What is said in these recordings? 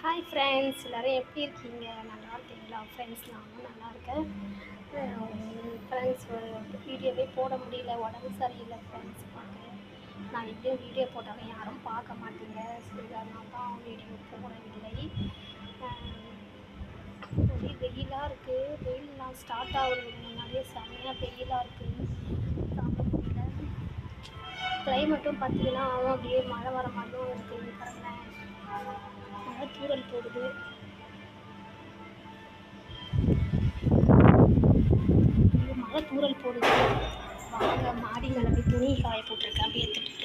Hi friends எல்லோரும் எப்படி இருக்கீங்க? நல்லா இருக்கீங்களா? ஃப்ரெண்ட்ஸ் நானும் நல்லா இருக்கேன். ஃப்ரெண்ட்ஸ் வீடியோவே போட முடியல. உடம்பு சரியில்லை ஃப்ரெண்ட்ஸ் பார்க்குறேன் நான் எப்படியும் வீடியோ போட்டாலும் யாரும் பார்க்க மாட்டீங்க. சரி அதனால தான் வீடியோ போடவில்லை நிறைய வெயிலாக இருக்குது வெயில்லாம் ஸ்டார்ட் ஆகுறது முன்னாடியே செம்மையாக வெயிலாக இருக்குது தாங்க முடியல. கிளைமேட்டும் பார்த்தீங்கன்னா அப்படியே மழை வர மாதிரியும் போடுது. மழை தூறல் போடுது. வாங்க மாடி மேலே போய் துணி காய போட்டிருக்கேன். அப்படியே எடுத்துட்டு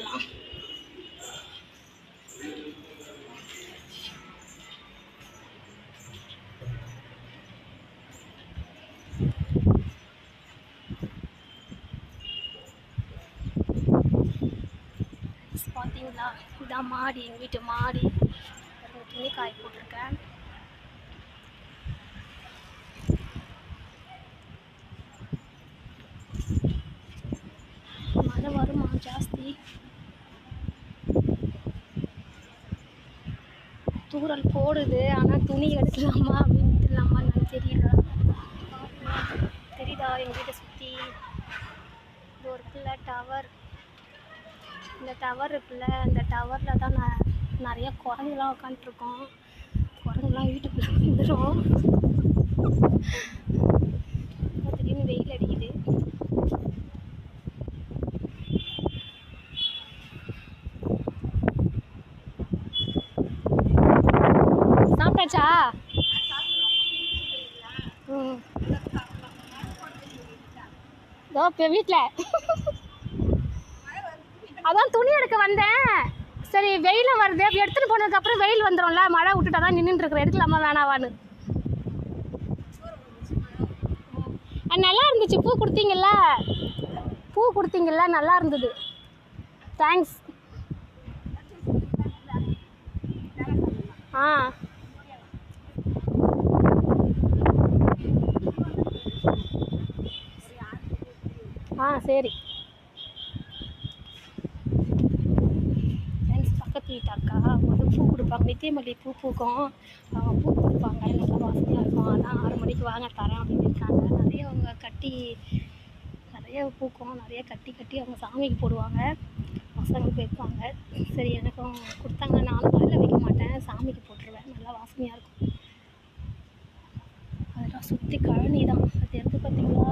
பார்த்தீங்களா இதான் மாடி எங்கள் வீட்டு மாடி. துணி காய போட்டிருக்கேன். மழை வருமா? ஜாஸ்தி. தூறல் போடுது. ஆனால் துணி எடுக்கலாமா? அப்படின்னு விட்டுலாமா எனக்கு தெரியல. தெரியுதா? எங்கள் வீட்டை சுற்றி இது ஒரு இருக்குல்ல டவர் இந்த டவர் இருக்குல்ல இந்த டவரில் தான் நான் நிறைய குரங்குலாம் உட்காந்துருக்கோம் குரங்குலாம் வீட்டுக்குள்ளே வந்துடும் திடீர்னு வெயில் அடிக்குது. சாப்பிட்டாச்சா? ம். இதோ இப்போ வீட்டில் அதான் துணி எடுக்க வந்தேன். சரி வெயிலும் வருது. அப்படி எடுத்துகிட்டு போனதுக்கப்புறம் வெயில் வந்துடும்ல மழை விட்டுட்டா தான் நின்றுட்டு இருக்கிறேன் எடுக்கலாமா வேணாவான்னு. நல்லா இருந்துச்சு. பூ கொடுத்தீங்கல்ல? பூ கொடுத்தீங்கல்ல? நல்லா இருந்தது. தேங்க்ஸ் ஆ. ஆ சரி. மணக்கிட்டாக்கா வந்து பூ கொடுப்பாங்க. நித்தியமல்லி பூ பூக்கும். அவங்க பூ கொடுப்பாங்க. நல்லா வாசனையாக இருக்கும். அதான் ஆறு மணிக்கு வாங்க தரேன் அப்படின்னு இருக்காங்க. நிறைய அவங்க கட்டி நிறைய பூக்கும். நிறைய கட்டி கட்டி அவங்க சாமிக்கு போடுவாங்க. பசங்களுக்கு வைப்பாங்க. சரி எனக்கும் கொடுத்தாங்க. நானும் தலையில் வைக்க மாட்டேன். சாமிக்கு போட்டுருவேன். நல்லா வாசனையாக இருக்கும். அதெல்லாம் சுற்றி கழனி தான். அது எடுத்து பார்த்திங்களா?